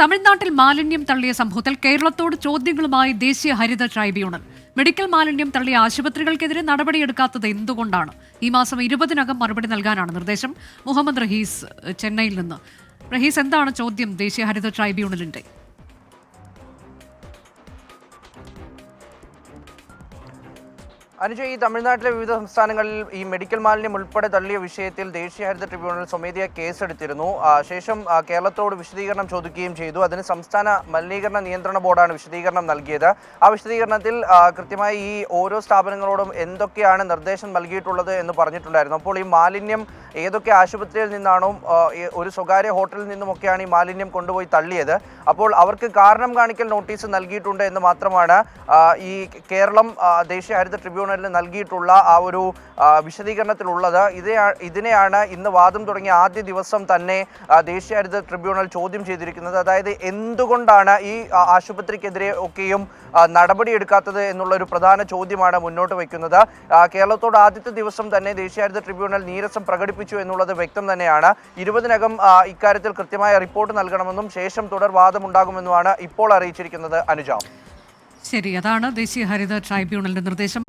തമിഴ്നാട്ടിൽ മാലിന്യം തള്ളിയ സംഭവത്തിൽ കേരളത്തോട് ചോദ്യങ്ങളുമായി ദേശീയ ഹരിത ട്രൈബ്യൂണൽ. മെഡിക്കൽ മാലിന്യം തള്ളിയ ആശുപത്രികൾക്കെതിരെ നടപടിയെടുക്കാത്തത് എന്തുകൊണ്ടാണ്? ഈ മാസം ഇരുപതിനകം മറുപടി നൽകാനാണ് നിർദ്ദേശം. മുഹമ്മദ് റഹീസ് ചെന്നൈയിൽ നിന്ന്. റഹീസ് എന്താണ് ചോദ്യം ദേശീയ ഹരിത ട്രൈബ്യൂണലിന്റെ? അനുജ ഈ തമിഴ്നാട്ടിലെ വിവിധ സംസ്ഥാനങ്ങളിൽ ഈ മെഡിക്കൽ മാലിന്യം ഉൾപ്പെടെ തള്ളിയ വിഷയത്തിൽ ദേശീയ ഹരിത ട്രിബ്യൂണൽ സ്വമേധിയ കേസെടുത്തിരുന്നു. ശേഷം കേരളത്തോട് വിശദീകരണം ചോദിക്കുകയും ചെയ്തു. അതിന് സംസ്ഥാന മലിനീകരണ നിയന്ത്രണ ബോർഡാണ് വിശദീകരണം നൽകിയത്. ആ വിശദീകരണത്തിൽ കൃത്യമായി ഈ ഓരോ സ്ഥാപനങ്ങളോടും എന്തൊക്കെയാണ് നിർദ്ദേശം നൽകിയിട്ടുള്ളത് എന്ന് പറഞ്ഞിട്ടുണ്ടായിരുന്നു. അപ്പോൾ ഈ മാലിന്യം ഏതൊക്കെ ആശുപത്രിയിൽ നിന്നാണോ ഒരു സ്വകാര്യ ഹോട്ടലിൽ നിന്നുമൊക്കെയാണ് ഈ മാലിന്യം കൊണ്ടുപോയി തള്ളിയത്. അപ്പോൾ അവർക്ക് കാരണം കാണിക്കൽ നോട്ടീസ് നൽകിയിട്ടുണ്ട് എന്ന് മാത്രമാണ് ഈ കേരളം ദേശീയ ഹരിത ട്രിബ്യൂണലിന് നൽകിയിട്ടുള്ള ആ ഒരു വിശദീകരണത്തിലുള്ളത്. ഇതേ ഇതിനെയാണ് ഇന്ന് വാദം തുടങ്ങിയ ആദ്യ ദിവസം തന്നെ ദേശീയ ഹരിത ട്രിബ്യൂണൽ ചോദ്യം ചെയ്തിരിക്കുന്നത്. അതായത് എന്തുകൊണ്ടാണ് ഈ ആശുപത്രിക്കെതിരെ ഒക്കെയും നടപടി നടപടിയെടുക്കാത്തത് എന്നുള്ള ഒരു പ്രധാന ചോദ്യമാണ് മുന്നോട്ട് വയ്ക്കുന്നത്. കേരളത്തോട് ആദ്യത്തെ ദിവസം തന്നെ ദേശീയ ഹരിത ട്രിബ്യൂണൽ നീരസം പ്രകടിപ്പിച്ചു എന്നുള്ളത് വ്യക്തം തന്നെയാണ്. ഇരുപതിനകം ഇക്കാര്യത്തിൽ കൃത്യമായ റിപ്പോർട്ട് നൽകണമെന്നും ശേഷം തുടർ വാദമുണ്ടാകുമെന്നുമാണ് ഇപ്പോൾ അറിയിച്ചിരിക്കുന്നത് അനുജ. ശരി അതാണ് ദേശീയ ഹരിത ട്രൈബ്യൂണലിന്റെ നിർദ്ദേശം.